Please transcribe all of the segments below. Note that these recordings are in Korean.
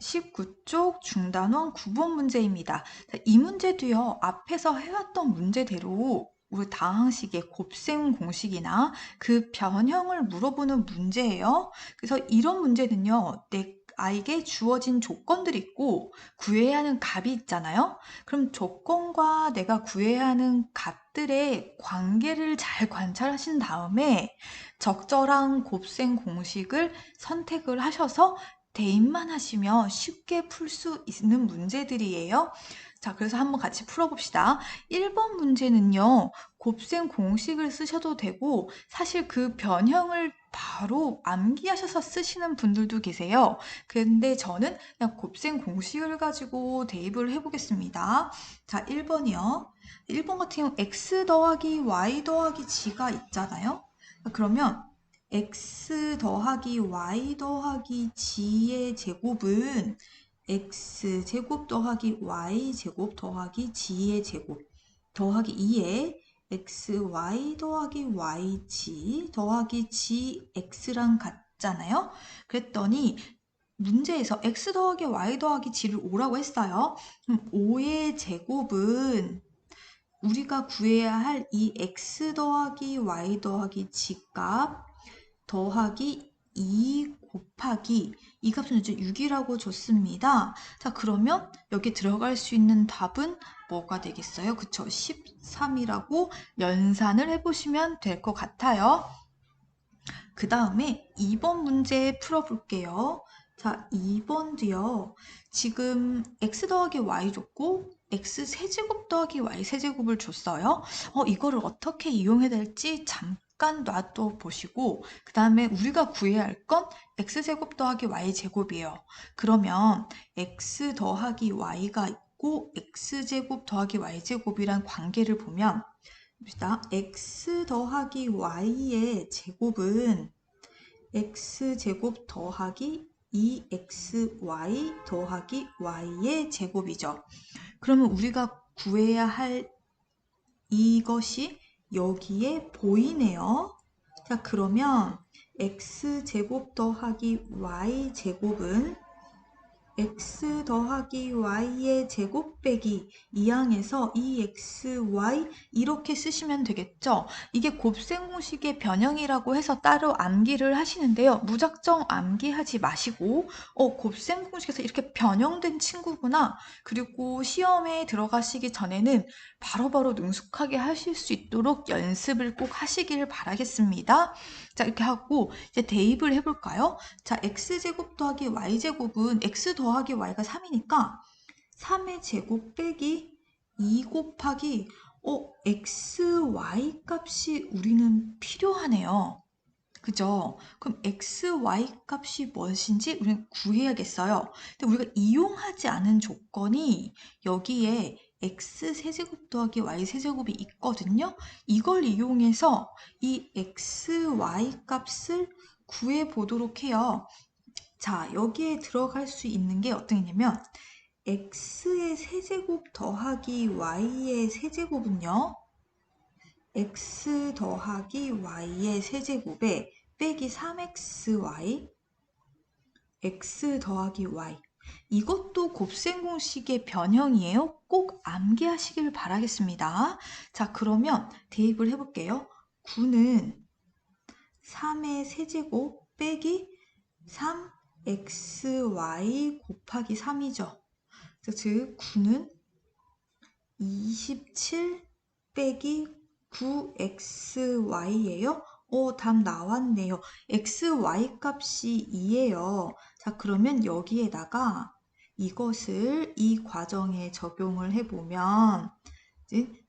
19쪽 중단원 9번 문제입니다. 자, 이 문제도요, 앞에서 해왔던 문제대로 우리 다항식의 곱셈 공식이나 그 변형을 물어보는 문제예요. 그래서 이런 문제는요, 내 아이에게 주어진 조건들이 있고 구해야 하는 값이 있잖아요. 그럼 조건과 내가 구해야 하는 값들의 관계를 잘 관찰하신 다음에 적절한 곱셈 공식을 선택을 하셔서 대입만 하시면 쉽게 풀 수 있는 문제들이에요. 자, 그래서 한번 같이 풀어봅시다. 1번 문제는요, 곱셈 공식을 쓰셔도 되고, 사실 그 변형을 바로 암기하셔서 쓰시는 분들도 계세요. 근데 저는 그냥 곱셈 공식을 가지고 대입을 해보겠습니다. 자, 1번이요. 1번 같은 경우 x 더하기 y 더하기 g가 있잖아요. 그러면 x 더하기 y 더하기 g의 제곱은 x 제곱 더하기 y 제곱 더하기 g의 제곱 더하기 2에 x y 더하기 y g 더하기 g x랑 같잖아요. 그랬더니 문제에서 x 더하기 y 더하기 g를 5라고 했어요. 그럼 5의 제곱은 우리가 구해야 할 이 x 더하기 y 더하기 g 값 더하기 2 곱하기 이 값은 이제 6이라고 줬습니다. 자 그러면 여기 들어갈 수 있는 답은 뭐가 되겠어요? 그쵸? 13이라고 연산을 해보시면 될 것 같아요. 그 다음에 2번 문제 풀어볼게요. 자 2번도요. 지금 x 더하기 y 줬고 x 세제곱 더하기 y 세제곱을 줬어요. 어 이거를 어떻게 이용해야 될지 잠깐 잠깐 놔둬 보시고 그 다음에 우리가 구해야 할 건 x제곱 더하기 y제곱이에요. 그러면 x 더하기 y가 있고 x제곱 더하기 y제곱이란 관계를 보면 봅시다. x 더하기 y의 제곱은 x제곱 더하기 2xy 더하기 y의 제곱이죠. 그러면 우리가 구해야 할 이것이 여기에 보이네요. 자, 그러면 x제곱 더하기 y제곱은 x 더하기 y의 제곱 빼기 2항에서 2xy 이렇게 쓰시면 되겠죠. 이게 곱셈 공식의 변형이라고 해서 따로 암기를 하시는데요. 무작정 암기하지 마시고 어 곱셈 공식에서 이렇게 변형된 친구구나. 그리고 시험에 들어가시기 전에는 바로바로 바로 능숙하게 하실 수 있도록 연습을 꼭 하시길 바라겠습니다. 자 이렇게 하고 이제 대입을 해볼까요? 자 x제곱 더하기 y제곱은 x 더하기 y가 3이니까 3의 제곱 빼기 2 곱하기 어 x, y 값이 우리는 필요하네요. 그죠? 그럼 x, y 값이 무엇인지 우리는 구해야겠어요. 근데 우리가 이용하지 않은 조건이 여기에 x 세제곱 더하기 y 세제곱이 있거든요. 이걸 이용해서 이 x, y 값을 구해 보도록 해요. 자, 여기에 들어갈 수 있는 게 어떤 게냐면 x의 세제곱 더하기 y의 세제곱은요. x 더하기 y의 세제곱에 빼기 3xy x 더하기 y 이것도 곱셈 공식의 변형이에요. 꼭 암기하시길 바라겠습니다. 자, 그러면 대입을 해볼게요. 9는 3의 세제곱 빼기 3xy 곱하기 3이죠. 즉 9는 27 빼기 9xy예요. 오, 답 나왔네요. xy 값이 2예요. 자, 그러면 여기에다가 이것을 이 과정에 적용을 해보면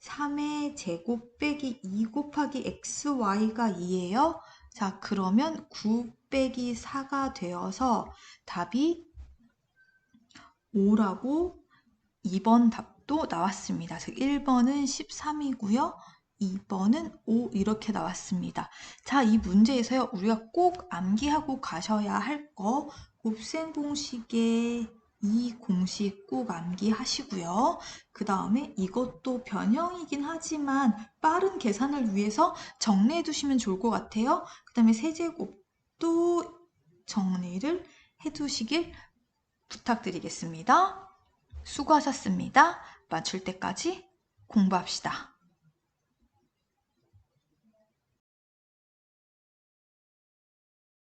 3의 제곱 빼기 2 곱하기 xy가 2예요. 자, 그러면 9 빼기 4가 되어서 답이 5라고 2번 답도 나왔습니다. 즉 1번은 13이고요. 2번은 5 이렇게 나왔습니다. 자, 이 문제에서요. 우리가 꼭 암기하고 가셔야 할 거 곱셈 공식의 이 공식 꼭 암기하시고요. 그 다음에 이것도 변형이긴 하지만 빠른 계산을 위해서 정리해 두시면 좋을 것 같아요. 그 다음에 세제곱도 정리를 해 두시길 부탁드리겠습니다. 수고하셨습니다. 맞출 때까지 공부합시다.